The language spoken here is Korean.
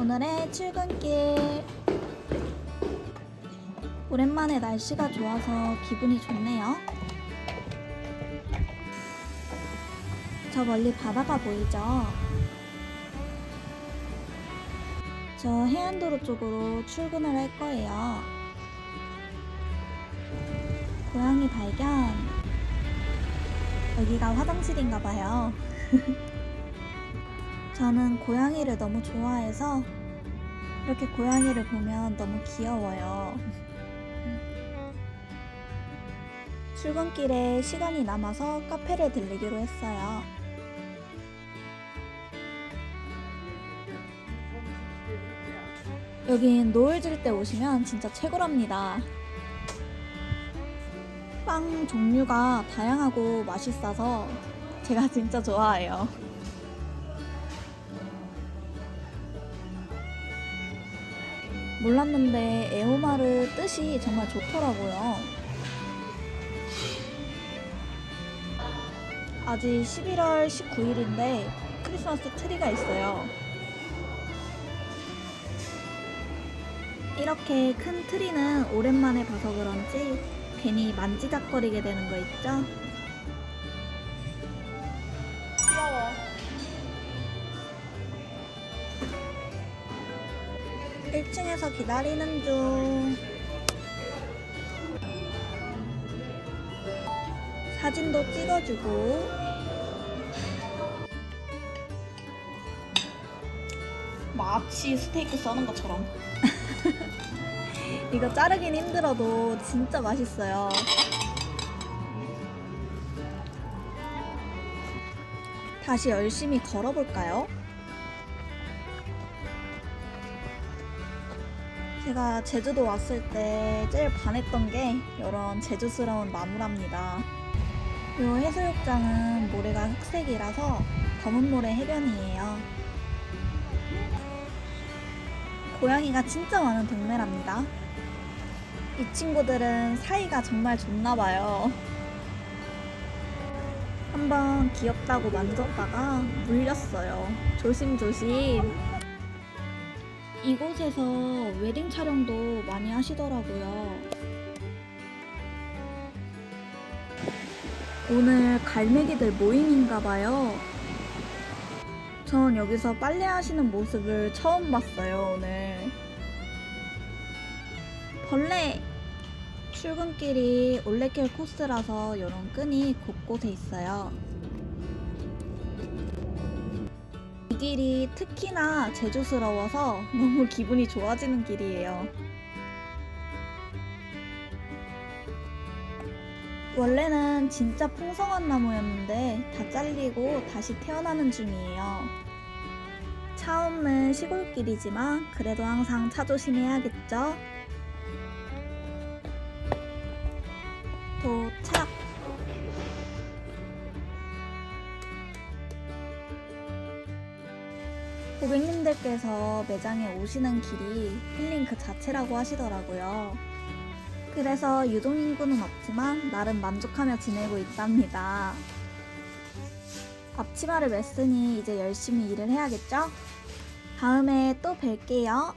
오늘의 출근길. 오랜만에 날씨가 좋아서 기분이 좋네요. 저 멀리 바다가 보이죠? 저 해안도로 쪽으로 출근을 할 거예요. 고양이 발견. 여기가 화장실인가 봐요. 저는 고양이를 너무 좋아해서 이렇게 고양이를 보면 너무 귀여워요. 출근길에 시간이 남아서 카페를 들리기로 했어요. 여긴 노을 질 때 오시면 진짜 최고랍니다. 빵 종류가 다양하고 맛있어서 제가 진짜 좋아해요. 몰랐는데 에오마르 뜻이 정말 좋더라고요. 아직 11월 19일인데 크리스마스 트리가 있어요. 이렇게 큰 트리는 오랜만에 봐서 그런지 괜히 만지작거리게 되는 거 있죠? 1층에서 기다리는 중. 사진도 찍어주고. 마치 스테이크 써는 것처럼. 이거 자르긴 힘들어도 진짜 맛있어요. 다시 열심히 걸어볼까요? 제가 제주도 왔을 때 제일 반했던 게 이런 제주스러운 나무랍니다. 이 해수욕장은 모래가 흑색이라서 검은 모래 해변이에요. 고양이가 진짜 많은 동네랍니다. 이 친구들은 사이가 정말 좋나 봐요. 한번 귀엽다고 만졌다가 물렸어요. 조심조심. 이곳에서 웨딩 촬영도 많이 하시더라고요. 오늘 갈매기들 모임인가 봐요. 전 여기서 빨래 하시는 모습을 처음 봤어요, 오늘. 벌레! 출근길이 올레길 코스라서 이런 끈이 곳곳에 있어요. 길이 특히나 제주스러워서 너무 기분이 좋아지는 길이에요. 원래는 진짜 풍성한 나무였는데 다 잘리고 다시 태어나는 중이에요. 차 없는 시골길이지만 그래도 항상 차 조심해야겠죠? 도착! 고객님들께서 매장에 오시는 길이 힐링 그 자체라고 하시더라고요. 그래서 유동 인구는 없지만 나름 만족하며 지내고 있답니다. 앞치마를 맸으니 이제 열심히 일을 해야겠죠? 다음에 또 뵐게요.